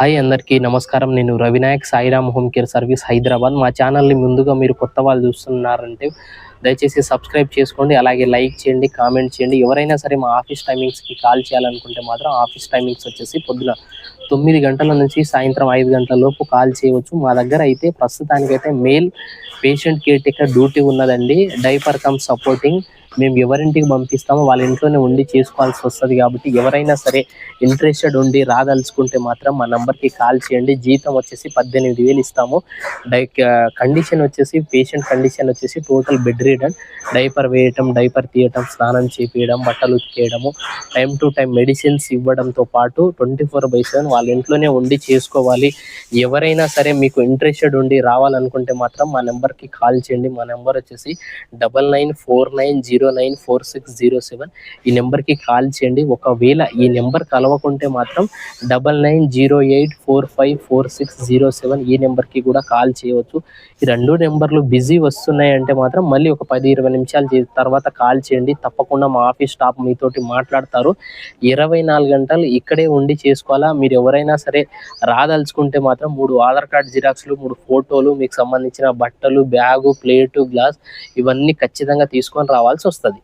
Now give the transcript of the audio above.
Hi అందరికీ నమస్కారం. నేను Ravinayak Sairam home care service Hyderabad. మా ఛానల్ని ముందుగా మీరు కొత్త వాళ్ళు చూస్తున్నారంటే దయచేసి సబ్స్క్రైబ్ చేసుకోండి అలాగే లైక్ చేయండి కామెంట్ చేయండి. ఎవరైనా సరే మా ఆఫీస్ టైమింగ్స్కి కాల్ చేయాలనుకుంటే మాత్రం ఆఫీస్ టైమింగ్స్ వచ్చేసి పొద్దున తొమ్మిది గంటల నుంచి సాయంత్రం ఐదు గంటల లోపు కాల్ చేయవచ్చు. మా దగ్గర అయితే ప్రస్తుతానికైతే male patient care taker duty ఉన్నదండి. డైపర్ కమ్ సపోర్టింగ్ మేము ఎవరింటికి పంపిస్తామో వాళ్ళ ఇంట్లోనే ఉండి చేసుకోవాల్సి వస్తుంది కాబట్టి ఎవరైనా సరే ఇంట్రెస్టెడ్ ఉండి రాదలుచుకుంటే మాత్రం మా నంబర్కి కాల్ చేయండి. జీతం వచ్చేసి పద్దెనిమిది వేలు ఇస్తాము. డై కండిషన్ వచ్చేసి పేషెంట్ కండిషన్ వచ్చేసి టోటల్ బెడ్ రీడన్ డైపర్ వేయటం డైపర్ తీయటం స్నానం చేపించడం బట్టలు ఉతికేయడము టైం టు టైం మెడిసిన్స్ ఇవ్వడంతో పాటు ట్వంటీ ఫోర్ బై సెవెన్ వాళ్ళ ఇంట్లోనే ఉండి చేసుకోవాలి. ఎవరైనా సరే మీకు ఇంట్రెస్టెడ్ ఉండి రావాలనుకుంటే మాత్రం మా నెంబర్కి కాల్ చేయండి. మా నెంబర్ వచ్చేసి double nine four nine zero zero nine four six zero seven. ఈ నెంబర్కి కాల్ చేయండి. ఒకవేళ ఈ నెంబర్ కలవకుంటే మాత్రం double nine zero eight four five four six zero seven ఈ నెంబర్కి కూడా కాల్ చేయవచ్చు. ఈ రెండు నెంబర్లు బిజీ వస్తున్నాయి అంటే మాత్రం మళ్ళీ ఒక పది ఇరవై నిమిషాలు తర్వాత కాల్ చేయండి. తప్పకుండా మా ఆఫీస్ స్టాఫ్ మీతోటి మాట్లాడతారు. ఇరవై నాలుగు గంటలు ఇక్కడే ఉండి చేసుకోవాలా? మీరు ఎవరైనా సరే రాదలుచుకుంటే మాత్రం మూడు ఆధార్ కార్డ్ జిరాక్స్లు మూడు ఫోటోలు మీకు సంబంధించిన బట్టలు బ్యాగు ప్లేటు గ్లాస్ ఇవన్నీ ఖచ్చితంగా తీసుకొని రావాల్సి వస్తుంది